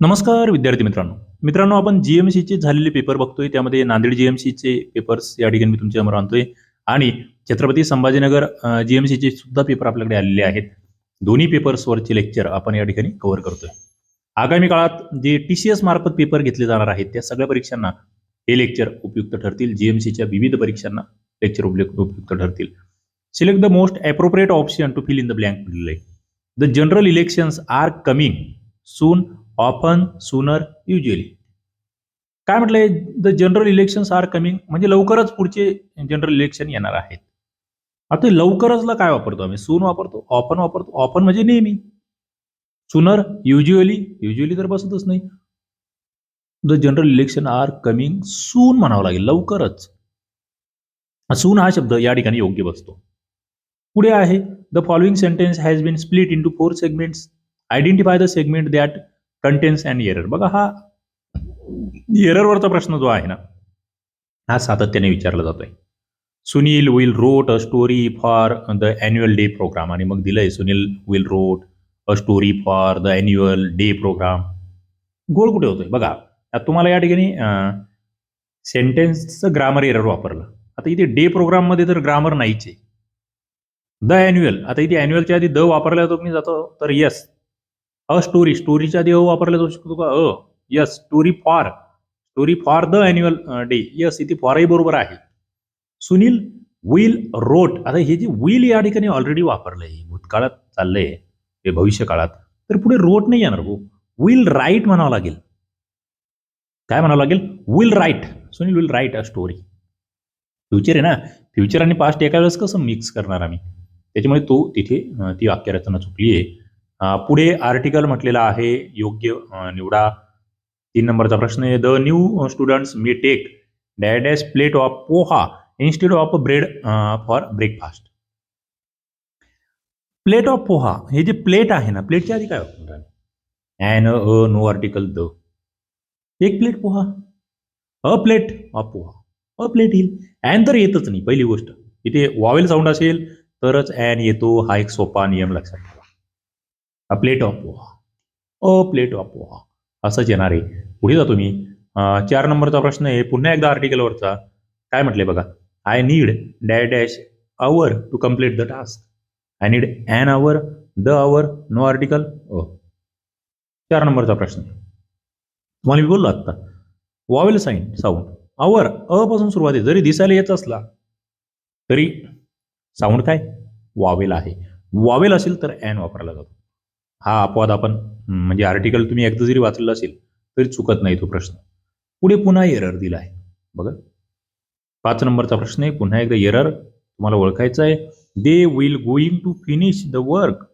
नमस्कार विद्यार्थी मित्रांनो. मित्रांनो आपण जीएमसीचे झालेले पेपर बघतोय. त्यामध्ये नांदेड जीएमसीचे पेपर्स या ठिकाणी मी तुमच्यासमोर आणतोय. आणि छत्रपती संभाजीनगर जीएमसीचे सुद्धा पेपर आपल्याकडे आलेले आहेत. दोन्ही पेपर्सवरचे लेक्चर आपण या ठिकाणी कव्हर करतोय. आगामी काळात जे टी सी एस मार्फत पेपर घेतले जाणार आहेत त्या सगळ्या परीक्षांना हे लेक्चर उपयुक्त ठरतील. जीएमसीच्या विविध परीक्षांना लेक्चर उपयुक्त ठरतील. Select the most appropriate option to fill in the blank the general elections are coming soon often sooner usually काय म्हटलंय? The general elections are coming म्हणजे लवकरच पुढचे जनरल इलेक्शन येणार आहेत. आता लवकरचला काय वापरतो आम्ही? सून वापरतो ऑफन वापरतो. ऑफन म्हणजे नेहमी. सुनर युज्युअली युज्युअली तर बसतच नाही. The general election are coming soon म्हणावं लागेल लवकरच. सून हा शब्द या ठिकाणी योग्य बसतो. पुढे आहे the following sentence has been split into four segments identify the segment that contains and error बघा हा एररवरचा प्रश्न जो आहे ना हा सातत्याने विचारला जातोय. Sunil will wrote a story for the annual day program आणि मग दिलंय Sunil will wrote a story for the annual day program गोल कुठे होतोय? बघा आता तुम्हाला या ठिकाणी सेंटेन्सचं ग्रामर एरर वापरलं. आता इथे डे प्रोग्राममध्ये तर ग्रामर नाहीच. आहे द अॅन्युअल आता इथे अॅन्युअलच्या आधी द वापरल्या जातो मी जातो तर येस अ स्टोरी स्टोरीच्या आधी अ वापरला जाऊ शकतो का? A yes story for story for the annual day yes इथे फॉरही बरोबर आहे. सुनील विल रोट आता हे जे विल या ठिकाणी ऑलरेडी वापरलंय भूतकाळात चाललंय हे भविष्य काळात तर पुढे रोट नाही येणार भाऊ. विल राईट म्हणावं लागेल. काय म्हणावं लागेल? Will write Sunil will write a story future आहे ना? फ्युचर आणि पास्ट एका वेळेस कसं मिक्स करणार आम्ही? त्याच्यामुळे तो तिथे ती वाक्यरचना चुकली आहे पुढे आर्टिकल म्हटलेला आहे योग्य निवडा. तीन नंबरचा प्रश्न आहे the new students may take dash plate of poha instead of bread for breakfast plate of poha हे जे प्लेट आहे ना प्लेटच्या आधी काय वापरणार an a no article the एक plate poha. A plate of poha. A plate येईल. ॲन तर येतच नाही पहिली गोष्ट. इथे वॉवेल साऊंड असेल तरच ॲन येतो हा एक सोपा नियम लक्षात ठेवा. प्लेट ऑफ वॉ अ प्लेट ऑफ वॉ असंच येणार आहे पुढे जातो मी चार नंबरचा प्रश्न आहे. पुन्हा एकदा आर्टिकलवरचा काय म्हटलंय बघा? I need डॅ dash hour to complete the task I need an hour the hour no article O चार नंबरचा प्रश्न. तुम्हाला मी बोललो आत्ता. वॉवेल साईन साऊंड आवर अ पासून सुरुवात आहे. जरी दिसायला येत असला तरी साऊंड काय? वावेल आहे. वावेल असेल तर ॲन वापरला जातो. हा अपवाद आपण म्हणजे आर्टिकल तुम्ही एकदा जरी वाचलेलं असेल तरी चुकत नाही तो प्रश्न. पुढे पुन्हा एरर दिला आहे बघा. पाच नंबरचा प्रश्न आहे. पुन्हा एकदा एरर तुम्हाला ओळखायचा आहे. They will going to finish the work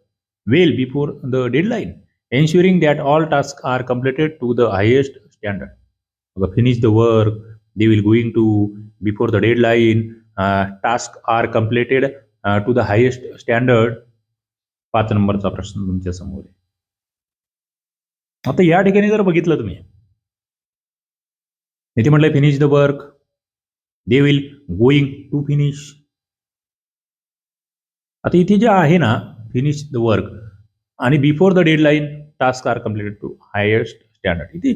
well before the deadline ensuring that all task are completed to the highest standard बघा finish the work they will going to before the deadline task are completed to the highest standard पाच नंबरचा प्रश्न तुमच्यासमोर आहे. आता या ठिकाणी जर बघितलं तुम्ही इथे म्हटलंय finish the work they will going to finish आता इथे जे आहे ना फिनिश द वर्क आणि before the deadline task are completed to highest standard इथे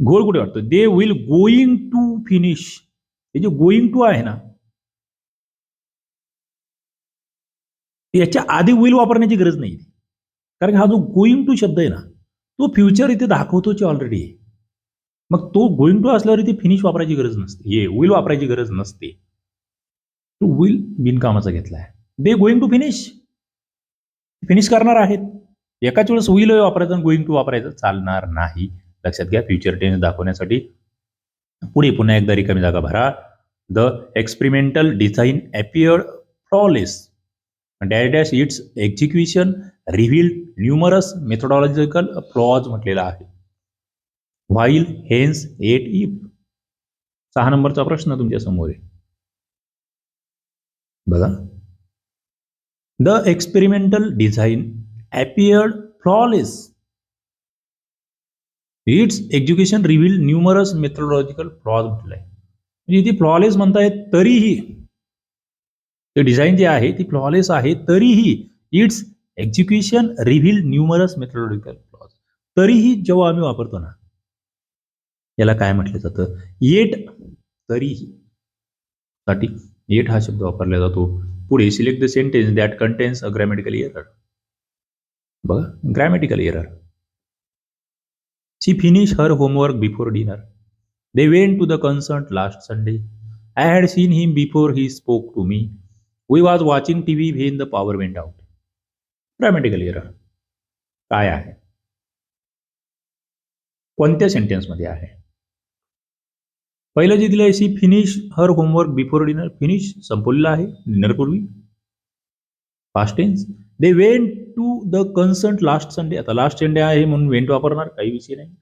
घोळ कुठे वाटतो? They will going to finish हे जे गोईंग टू आहे ना याच्या आधी विल वापरण्याची गरज नाही. कारण हा जो गोईंग टू शब्द आहे ना तो फ्युचर इथे दाखवतोच ऑलरेडी आहे. मग तो गोईंग टू असल्यावर इथे फिनिश वापरायची गरज नसते. हे विल वापरायची गरज नसते. तो विल बिनकामाचा घेतलाय they going to finish finish करणार आहेत. एकाच वेळेस विल वापरायचं आणि गोईंग टू वापरायचं चालणार नाही. लक्षात घ्या फ्युचर टेन्स दाखवण्यासाठी. पुढे पुन्हा एकदा रिकामी जागा भरा. The experimental design appeared flawless dash dash its execution revealed numerous methodological flaws म्हटलेला आहे. व्हाईल हेन्स एट इफ सहा नंबरचा प्रश्न तुमच्यासमोर आहे. बघा. The experimental design appeared flawless its education reveal numerous methodological flaws म्हटलंय. म्हणजे इथे फ्लॉलेस म्हणतायत तरीही ते डिझाईन जे आहे ती फ्लॉलेस आहे तरीही its execution reveal numerous methodological flaws तरीही जेव्हा आम्ही वापरतो ना याला काय म्हटलं जातं? येट तरीही. साठी येट हा शब्द वापरला जातो. पुढे select the sentence that contains a grammatical error बघा grammatical error she finish her homework before dinner they went to the concert last Sunday I had seen him before he spoke to me we was watching T V in the power went out grammatical error काय आहे? कोणत्या सेंटेन्समध्ये आहे? पहिलं जे दिलं आहे she finish her homework before dinner finish संपवलेलं आहे डिनरपूर्वी past tense they went to the concert last Sunday आता लास्ट संडे आहे म्हणून वेंट वापरणार काही विषय नाही.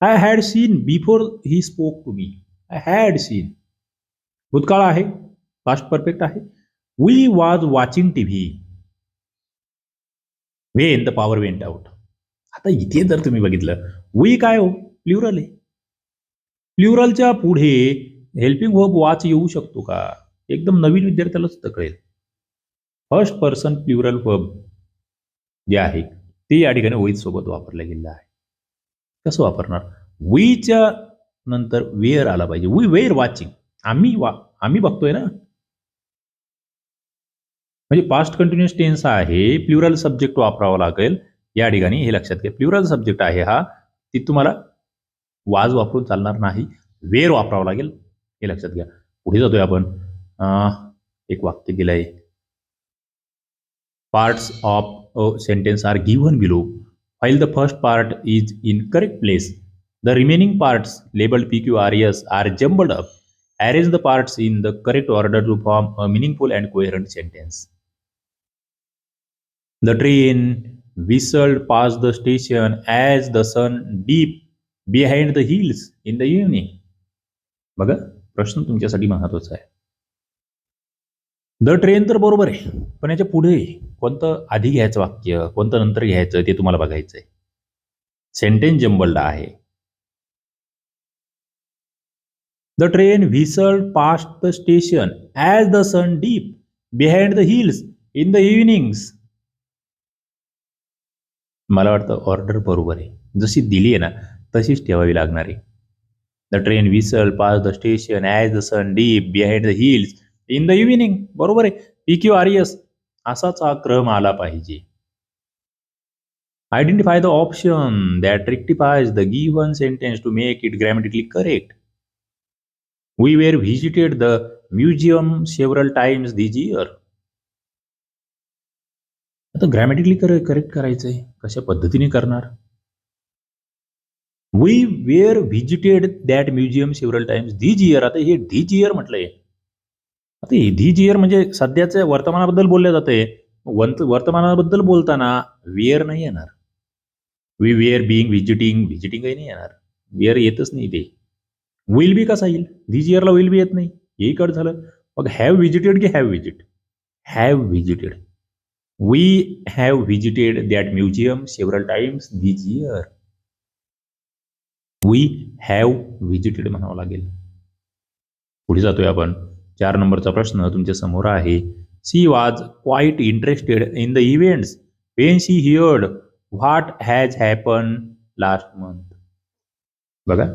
I had seen before he spoke to me I had seen भूतकाळ आहे फास्ट परफेक्ट आहे. We was watching T V when the power went out आता इथे जर तुम्ही बघितलं वी काय हो? प्ल्युरल आहे. प्ल्युरलच्या पुढे हेल्पिंग वर्ब वाच येऊ शकतो का? एकदम नवीन विद्यार्थ्यालाच सुद्धा कळेल फर्स्ट पर्सन प्ल्युरल वर्ब जे आहे ते या ठिकाणी वहीत सोबत वापरलं गेलेलं आहे. कसं वापरणार? वीच्या नंतर वेअर आला पाहिजे. वी वेअर वॉचिंग आम्ही वा आम्ही बघतोय ना? म्हणजे पास्ट कंटिन्युअस टेन्स आहे प्ल्युरल सब्जेक्ट वापरावा लागेल. या ठिकाणी हे लक्षात घ्या. प्ल्युरल सब्जेक्ट आहे हा. ती तुम्हाला वाज वापरून चालणार नाही. वेर वापरावा लागेल. हे लक्षात घ्या. पुढे जातोय आपण. एक वाक्य दिलं आहे parts of a sentence are given below file the first part is in correct place the remaining parts labelled P Q R S are jumbled up arrange the parts in the correct order to form a meaningful and coherent sentence the train whistled past the station as the sun dip behind the hills in the evening. बघा प्रश्न तुमच्यासाठी महत्त्वाचा आहे the train तर बरोबर आहे पण याच्यापुढे कोणतं आधी घ्यायचं वाक्य कोणतं नंतर घ्यायचं ते तुम्हाला बघायचं आहे सेंटेन्स जंबलला आहे the train whistled past the station as the sun dip behind the hills in the evenings मला वाटतं ऑर्डर बरोबर आहे. जशी दिली आहे ना तशीच ठेवावी लागणार आहे. The train whistle past the station as the sun dip behind the hills in the evening बरोबर आहे. पी क्यू आर एस असाच हा क्रम आला पाहिजे. Identify the option that rectifies the given sentence to make it grammatically correct we were visited the museum several times this year आता grammatically correct करायचं आहे कशा पद्धतीने करणार? We were visited that museum several times these year आता हे धीज year म्हटलंय. आता हे धीज इयर म्हणजे सध्याच्या वर्तमानाबद्दल बोलल्या जाते वर्तमानाबद्दल बोलताना वेअर नाही येणार. वी वेअर बिईंग व्हिजिटिंग व्हिजिटिंगही नाही येणार. वेअर येतच नाही ते. विल बी कसा येईल? धीज इयरला विल बी येत नाही. हेही कट झालं. मग हॅव व्हिजिटेड की have visit have visited we have visited that museum several times this year we have visited म्हणावं लागेल. पुढे जातोय आपण. चार नंबरचा प्रश्न तुमच्यासमोर आहे. She was quite interested in the events when she heard what has happen last month बघा.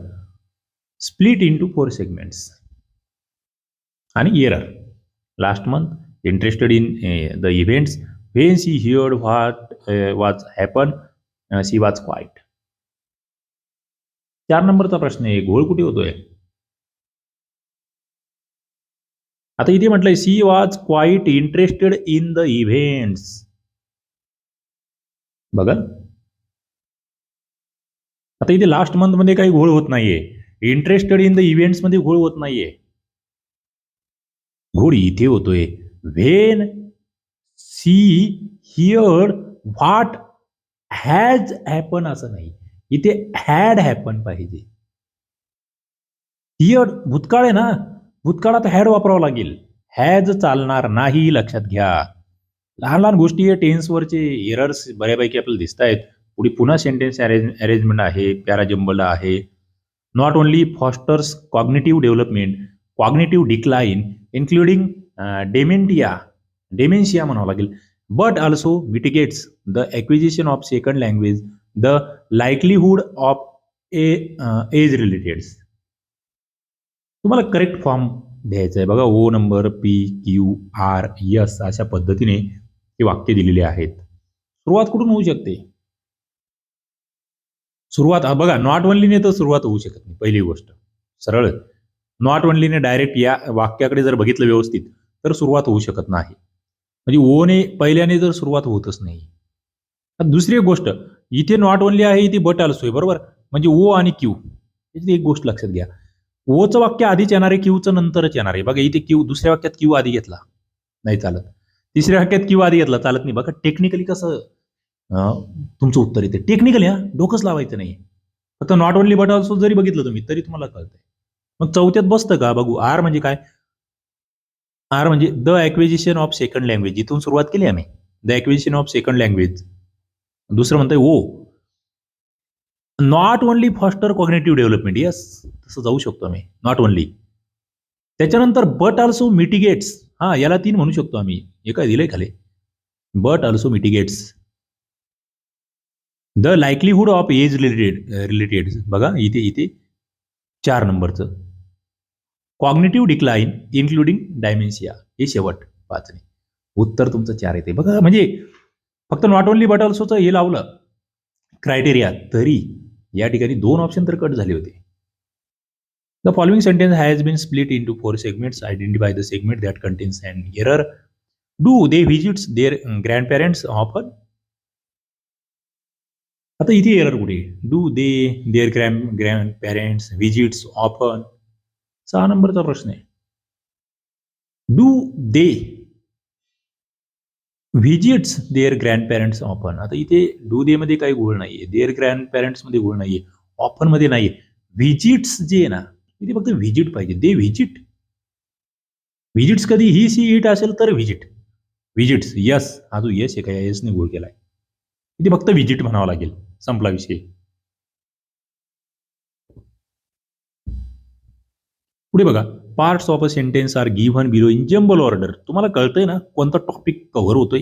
Split into four segments आणि year last month interested in the events when she heard what uh, was happened uh, she was quiet. चार नंबरचा प्रश्न आहे घोळ कुठे होतोय? आता इथे म्हटलंय she was quite interested in the events बघा. आता इथे लास्ट मंथमध्ये काही घोळ होत नाहीये. इंटरेस्टेड इन द इव्हेंट्समध्ये घोळ होत नाहीये. घोळ इथे होतोय. When she hear what has happen असं नाही. इथे हॅड हॅपन पाहिजे. हिअर भूतकाळ आहे ना. भूतकाळात हॅड वापरावं लागेल. हॅज चालणार नाही लक्षात घ्या. लहान लहान गोष्टी आहे टेन्सवरचे एरर्स बऱ्यापैकी आपल्याला दिसत आहेत पुढे पुन्हा सेंटेन्स अरेंज अरेंजमेंट आहे पॅराजंबल आहे. Not only fosters cognitive development cognitive decline including dementia dementia म्हणावं लागेल, but also mitigates the acquisition of second language the likelihood of a age related तुम्हाला करेक्ट फॉर्म द्यायचं आहे. बघा ओ number P Q R yes अशा पद्धतीने हे वाक्य दिलेले आहेत. सुरुवात कुठून होऊ शकते? सुरुवात बघा नॉट ओनलीने तर सुरुवात होऊ शकत नाही. पहिली गोष्ट. सरळ. नॉट ओनलीने डायरेक्ट या वाक्याकडे जर बघितलं व्यवस्थित तर सुरुवात होऊ शकत नाही. म्हणजे ओने पहिल्याने जर सुरुवात होतच नाही. दुसरी एक गोष्ट इथे नॉट ओनली आहे इथे बट आलसो आहे बरोबर? म्हणजे ओ आणि क्यू. याची एक गोष्ट लक्षात घ्या. ओचं वाक्य आधीच येणार आहे क्यूचं नंतरच येणार आहे. बघा इथे क्यू दुसऱ्या वाक्यात क्यू आधी घेतला. नाही चालत. तिसऱ्या वाक्यात क्यू आधी घेतला चालत नाही. बघा टेक्निकली कसं तुमचं उत्तर येते टेक्निकली हा डोकंच लावायचं नाही फक्त नॉट ओनली बट ऑल्सो जरी बघितलं तुम्ही तरी तुम्हाला कळतंय. मग चौथ्यात बसतं का? बघू. आर म्हणजे काय? आर म्हणजे the acquisition of second language. इथून सुरुवात केली आम्ही. The acquisition of second language. दुसरं म्हणतंय ओ not only foster cognitive development yes तसं जाऊ शकतो आम्ही. नॉट ओनली त्याच्यानंतर बट ऑल्सो मिटिगेट्स हा याला तीन म्हणू शकतो आम्ही. हे काय दिलंय खाली? But also mitigates the likelihood of age related related बघा इथे इथे. चार नंबरचं. कॉग्नेटिव्ह डिक्लाईन इन्क्लुडिंग डायमेन्शिया हे शेवट पाच नाही उत्तर तुमचं चार येते. बघा म्हणजे फक्त नॉट ओनली बट ऑल्सोचं हे लावलं क्रायटेरिया तरी या ठिकाणी दोन ऑप्शन तर कट झाले होते. The following sentence has been split into four segments identify the segment that contains and error do they visits their grandparents often आता इथे एरर कुठे? Do they their grand grandparents visits often सहा नंबरचा प्रश्न आहे. Do they visits their grandparents often आता इथे do they मध्ये काही गोळ नाहीये. देअर ग्रँड पेरेंट्समध्ये गोळ नाहीये. ऑफनमध्ये नाहीये. व्हिजिट्स जे आहे ना इथे फक्त व्हिजिट पाहिजे. दे व्हिजिट व्हिजिट्स कधी ही सी इट असेल तर व्हिजिट व्हिजिट्स यस हा जो यस आहे का या यसने गोळ केलाय. इथे फक्त व्हिजिट म्हणावं लागेल. संपला विषय. पुढे बघा. Parts of a sentence are given below in jumble order तुम्हाला कळतंय ना कोणता टॉपिक कव्हर होतोय?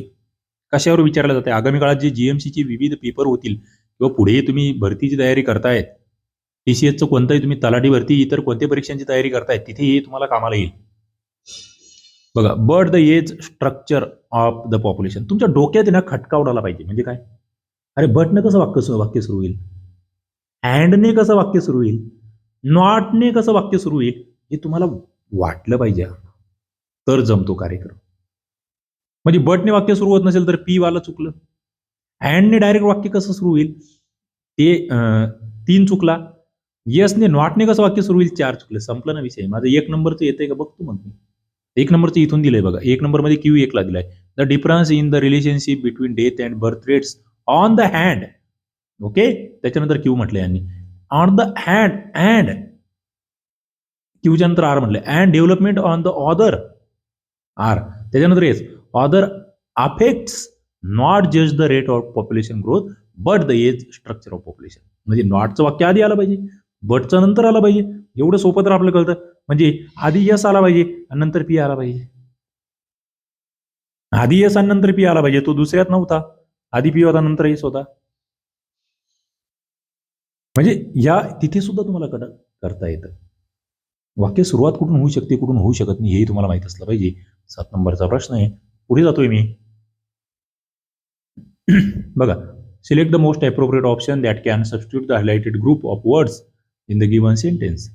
कशावर विचारलं जाते आगामी काळात जे जीएमसीचे विविध पेपर होतील किंवा पुढे तुम्ही भरतीची तयारी करतायत टीसीएसचं कोणताही तुम्ही तलाठी भरती इतर कोणत्या परीक्षांची तयारी करतायत तिथे हे तुम्हाला कामाला येईल. बघा but the age structure of the population तुमच्या डोक्यात आहे ना खटका उडाला पाहिजे. म्हणजे काय? अरे बटने कसं वाक्य वाक्य सुरू होईल? अँडने कसं वाक्य सुरू होईल? नॉटने कसं वाक्य सुरू होईल? हे तुम्हाला वाटलं पाहिजे. तर जमतो कार्यक्रम. म्हणजे बटने वाक्य सुरू होत नसेल तर पी वाला चुकलं. अँडने डायरेक्ट वाक्य कसं सुरू होईल? ते तीन चुकला. यसने नॉटने कसं वाक्य सुरू होईल? चार चुकले. संपलं ना विषय. माझं एक नंबरचं येतंय का? बघतो मग मी. एक नंबरचं इथून दिलंय बघा. एक नंबरमध्ये क्यू एकला दिलाय the difference in the relationship between death and birth rates on the hand okay त्याच्यानंतर क्यू म्हटलं यांनी. ऑन द हँड अँड क्यूच्या नंतर आर म्हटलं and development on the other R त्याच्यानंतर yes other affects not just the rate of population growth but the age structure of population म्हणजे नॉटचं वाक्य आधी आलं पाहिजे बटचं नंतर आलं पाहिजे. एवढं सोपं तर आपलं कळतं. म्हणजे आधी यस आला पाहिजे आणि नंतर पी आला पाहिजे. आधी यस आणि नंतर पी आला पाहिजे. तो दुसऱ्यात नव्हता. आधी पी होता नंतर येस होता. म्हणजे या तिथे सुद्धा तुम्हाला कड करता येतं. वाक्य सुरुवात कुठून होऊ शकते कुठून होऊ शकत नाही हेही तुम्हाला माहीत असलं पाहिजे. सात नंबरचा प्रश्न आहे. पुढे जातोय मी. बघा. Select the most appropriate option that can substitute the highlighted group of words in the given sentence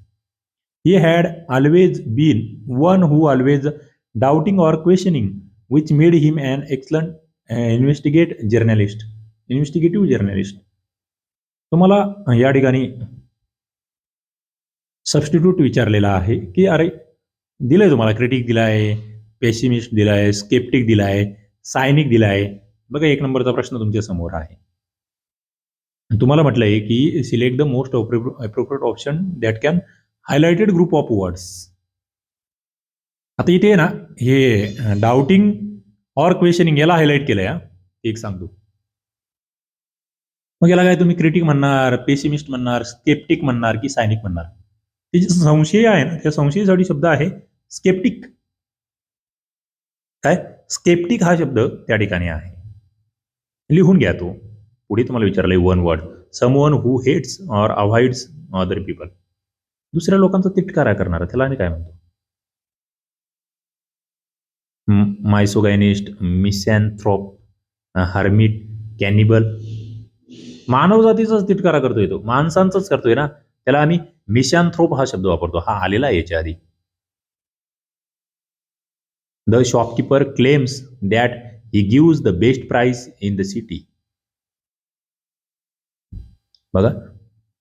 he had always been one who always doubting or questioning which made him an excellent investigate journalist investigative journalist तुम्हाला या ठिकाणी substitute विचारलेला आहे की अरे दिलंय तुम्हाला critic दिलाय पेसिमिस्ट दिलाय स्केप्टिक दिलाय सायनिक दिलाय? बघा एक नंबरचा प्रश्न तुमच्यासमोर आहे. तुम्हाला म्हटलं आहे की select the most appropriate option that can highlighted group of words आता इथे ना हे डाउटिंग ऑर क्वेश्चनिंग याला हायलाईट केलं या एक सांगतो. मग याला काय तुम्ही क्रिटिक म्हणणार पेसिमिस्ट म्हणणार स्केप्टिक म्हणणार की सायनिक म्हणणार? ते जे संशय आहे ना. त्या संशयासाठी शब्द आहे स्केप्टिक काय? स्केप्टिक हा शब्द त्या ठिकाणी आहे. लिहून घ्या तो. पुढे तुम्हाला विचारलं one word someone who hates or avoids other people दुसऱ्या लोकांचा तिटकारा करणारा त्याला आम्ही काय म्हणतो? मायसोगायनिस्ट मिसॅनथ्रॉप हार्मिट कॅनिबल मानव जातीचाच तिटकारा करतोय तो. माणसांचाच करतोय ना. त्याला आम्ही मिशॅन्थ्रोप हा शब्द वापरतो. हा आलेला आहे याच्या आधी. The shopkeeper claims that he gives the best price in the city बघा.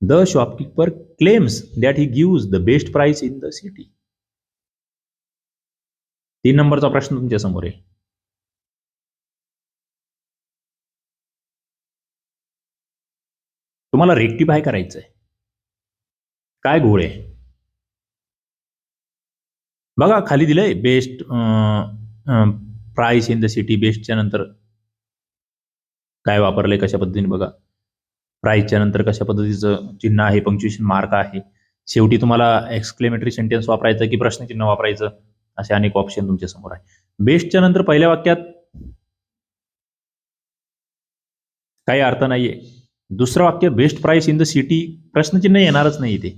The shopkeeper claims that he gives the best price in the city तीन नंबरचा प्रश्न तुमच्यासमोर आहे तुम्हाला रेक्टिफाय करायचं आहे काय घोळ आहे बघा खाली दिलंय best price in the city बेस्टच्या नंतर. काय वापरलंय कशा पद्धतीने बघा. प्राइसच्या नंतर कशा पद्धतीचं चिन्ह आहे पंक्च्युएशन मार्क आहे. शेवटी तुम्हाला एक्सक्लेमेटरी सेंटेन्स वापरायचं की प्रश्नचिन्ह वापरायचं असे अनेक ऑप्शन तुमच्यासमोर आहे. बेस्टच्या नंतर पहिल्या वाक्यात काही अर्थ नाहीये. दुसरं वाक्य best price in the city प्रश्नचिन्ह येणारच नाही इथे.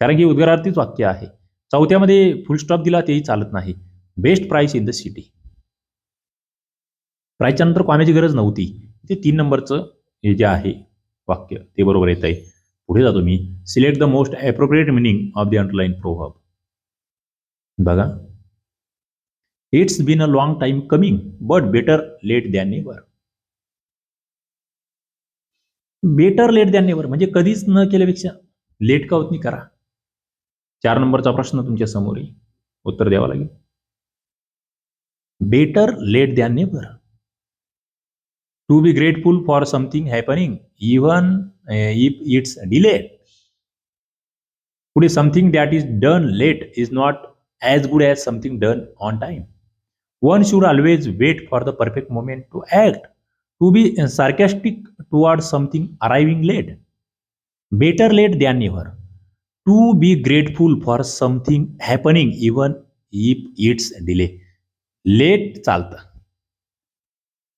कारण की उद्गारार्थीच वाक्य आहे. चौथ्यामध्ये फुल स्टॉप दिला तेही चालत नाही. Best price in the city प्राईसच्या नंतर कॉमेची गरज नव्हती. ते तीन नंबरचं हे जे आहे वाक्य ते बरोबर येत आहे पुढे जातो मी. Select the most appropriate meaning of the underline proverb बघा. It's been a long time coming but better late than never better late than never म्हणजे कधीच न केल्यापेक्षा लेट का होत नाही करा. चार नंबरचा प्रश्न तुमच्यासमोर येईल. उत्तर द्यावं लागेल. बेटर लेट द्या never to be grateful for something happening even if it's delayed पुढे something that is done late is not as good as something done on time one should always wait for the perfect moment to act to be sarcastic toward something arriving late better late than never to be grateful for something happening even if it's delay late चालतं.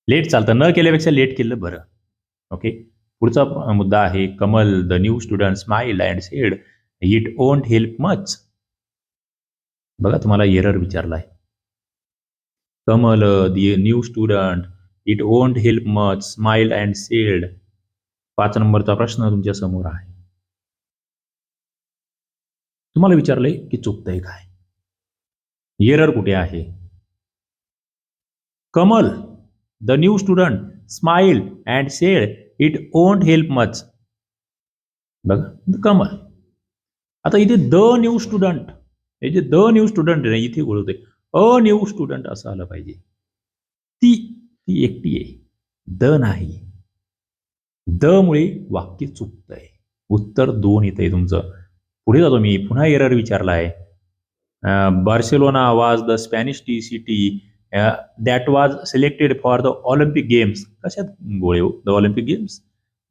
Late चालतं. न केल्यापेक्षा late केलं बरं. Okay पुढचा मुद्दा आहे Kamal the new student smile and said it won't help much बघा तुम्हाला एरर विचारला आहे Kamal the new student it won't help much smile and said पाच नंबरचा प्रश्न तुमच्यासमोर आहे. तुम्हाला विचारलंय की चुकतंय काय? एरर कुठे आहे? Kamal the new student smile and said it won't help much बघा कमल. आता इथे द न्यू स्टुडंट हे जे द न्यू स्टुडंट आहे इथे बोलवते अ न्यू स्टुडंट असं आलं पाहिजे. ती ती एकटी आहे. द नाही. द मुळे वाक्य चुकतंय. उत्तर दोन येत आहे तुमचं. पुढे जातो मी. पुन्हा एरर विचारला आहे Barcelona was the Spanish T city that was selected for the Olympic games कशात गोळे the Olympic games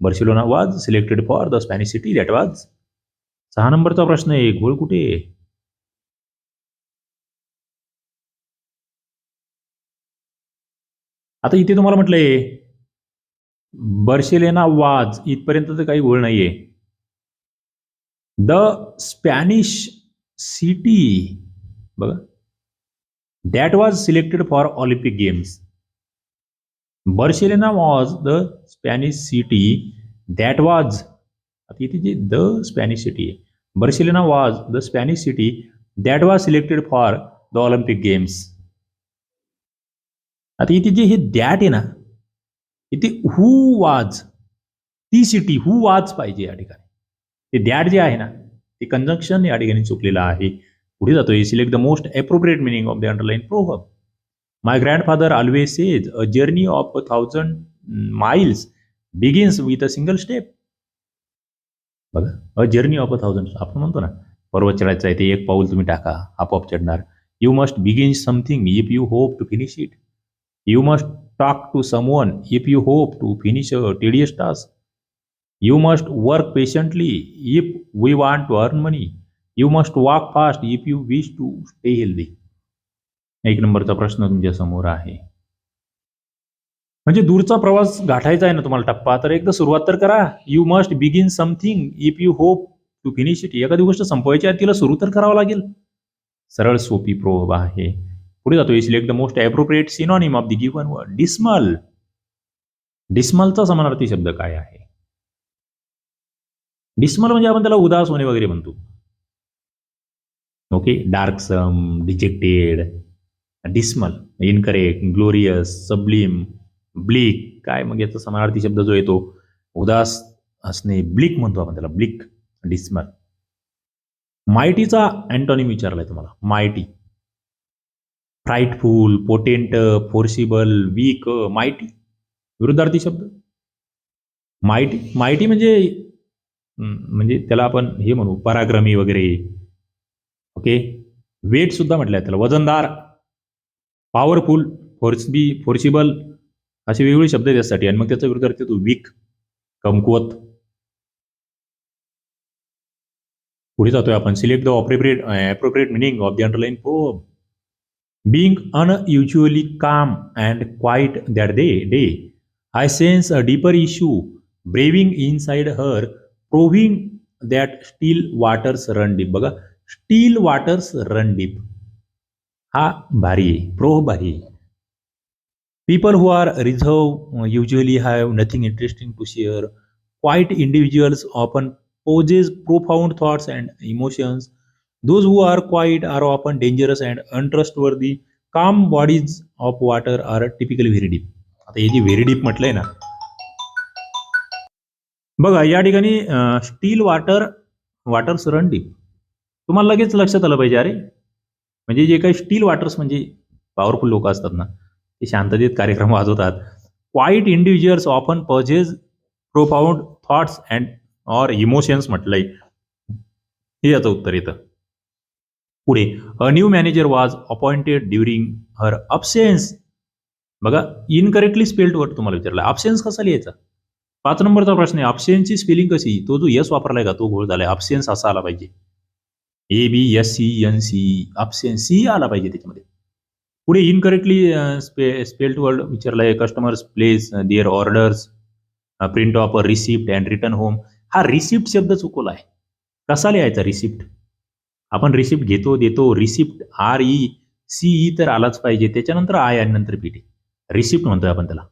Barcelona was selected for the Spanish city that was सहा नंबरचा प्रश्न आहे. घोळ कुठे? आता इथे तुम्हाला म्हटलंय बर्शिलेना वाज इथपर्यंत तर काही गोळ नाहीये. द स्पॅनिश सिटी बघा that was selected for Olympic games Barcelona was the Spanish city that was आता इथे जे द स्पॅनिश सिटी आहे Barcelona was the Spanish city that was selected for the Olympic games आता इथे जे हे that आहे ना इथे हू वाज ती सिटी हू वाज पाहिजे या ठिकाणी ते दॅट जे आहे ना ते कंजंक्शन या ठिकाणी चुकलेलं आहे. पुढे जातोय select the most appropriate meaning of the underline proverb my grandfather always says a journey of a thousand miles begins with a single step बघा a journey of a thousand आपण म्हणतो ना पर्वत चढायचं आहे ते एक पाऊल तुम्ही टाका आपोआप चढणार. You must begin something if you hope to finish it you must talk to someone if you hope to finish a tedious task you must work patiently if we want to earn money you must walk fast if you wish to stay healthy एक नंबरचा प्रश्न तुमच्यासमोर आहे. म्हणजे दूरचा प्रवास गाठायचा आहे ना तुम्हाला टप्पा? तर एकदा सुरुवात तर करा. You must begin something if you hope to finish it एखादी गोष्ट संपवायची आहे तिला सुरू तर करावं लागेल. सरळ सोपी प्रोब आहे. पुढे जातो. Select the most appropriate synonym of the given word dismal डिस्मलचा समानार्थी शब्द काय आहे? डिस्मल म्हणजे आपण त्याला उदास होणे वगैरे म्हणतो. Okay dark some dejected dismal incorrect glorious sublime bleak काय मग याचा समानार्थी शब्द जो येतो उदास असणे ब्लिक म्हणतो आपण त्याला ब्लिक डिस्मल मायटीचा अँटॉनिम विचारलाय तुम्हाला. Mighty frightful potent forcible weak mighty विरुद्धार्थी शब्द. मायटी मायटी म्हणजे म्हणजे त्याला आपण हे म्हणू पराक्रमी वगैरे. ओके? वेट सुद्धा म्हटलंय त्याला. वजनदार पॉवरफुल फोर्सबी फोर्सिबल असे वेगवेगळे शब्द आहेत त्यासाठी आणि मग त्याचा विरुद्धार्थ तो वीक कमकुवत. पुढे जातोय आपण. Select the appropriate appropriate meaning of the underline proverb being unusually calm and quiet that day day I sense a deeper issue brewing inside her proving that still waters run deep बघा still waters run deep हा भारी आहे प्रो भारी people who are reserve usually have nothing interesting to share quiet individuals often poses profound thoughts and emotions. Those who are quiet are often dangerous and untrustworthy. Calm bodies of water are typically very deep. आता हे जी very deep म्हटलंय ना बघा या ठिकाणी steel water water सरंडी तुम्हाला लगेच लक्षात आलं पाहिजे अरे. म्हणजे जे काही स्टील वॉटर्स म्हणजे पॉवरफुल लोक असतात ना ते शांततेत कार्यक्रम वाजवतात. Quiet individuals often possess profound thoughts and or emotions म्हटलंय. हे याचं उत्तर येतं. पुढे a new manager was appointed during her absence बघा इनकरेक्टली स्पेल्ड वर्ड तुम्हाला विचारला. अपसेन्स कसा लिहायचा? पाच नंबरचा प्रश्न आहे. अबसेन्सची स्पेलिंग कशी? तो जो यस वापरलाय का? तो घोळ झालाय. अबसेन्स असा आला पाहिजे. A B S C N C absence C आला पाहिजे त्याच्यामध्ये. पुढे इनकरेक्टली स्पे spelled word विचारलाय. Customers place their orders print of receipt and return home हा रिसिप्ट शब्द चुकवला आहे. कसा लिहायचा रिसिप्ट आपण रिसिप्ट घेतो देतो. Receipt R E C E तर आलाच पाहिजे. त्याच्यानंतर आय आणि नंतर पीटी रिसिप्ट म्हणतोय आपण त्याला.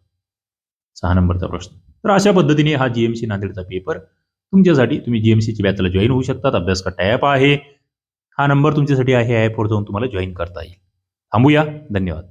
सहा नंबरचा प्रश्न. तर अशा पद्धतीने हा जीएमसी नांदेडचा पेपर तुमच्यासाठी तुम्ही जीएमसीची बॅचला जॉईन होऊ शकतात. अभ्यास करता ॲप आहे. हा नंबर तुमच्यासाठी आहे ॲपवर जाऊन तुम्हाला जॉईन करता येईल. थांबूया. धन्यवाद.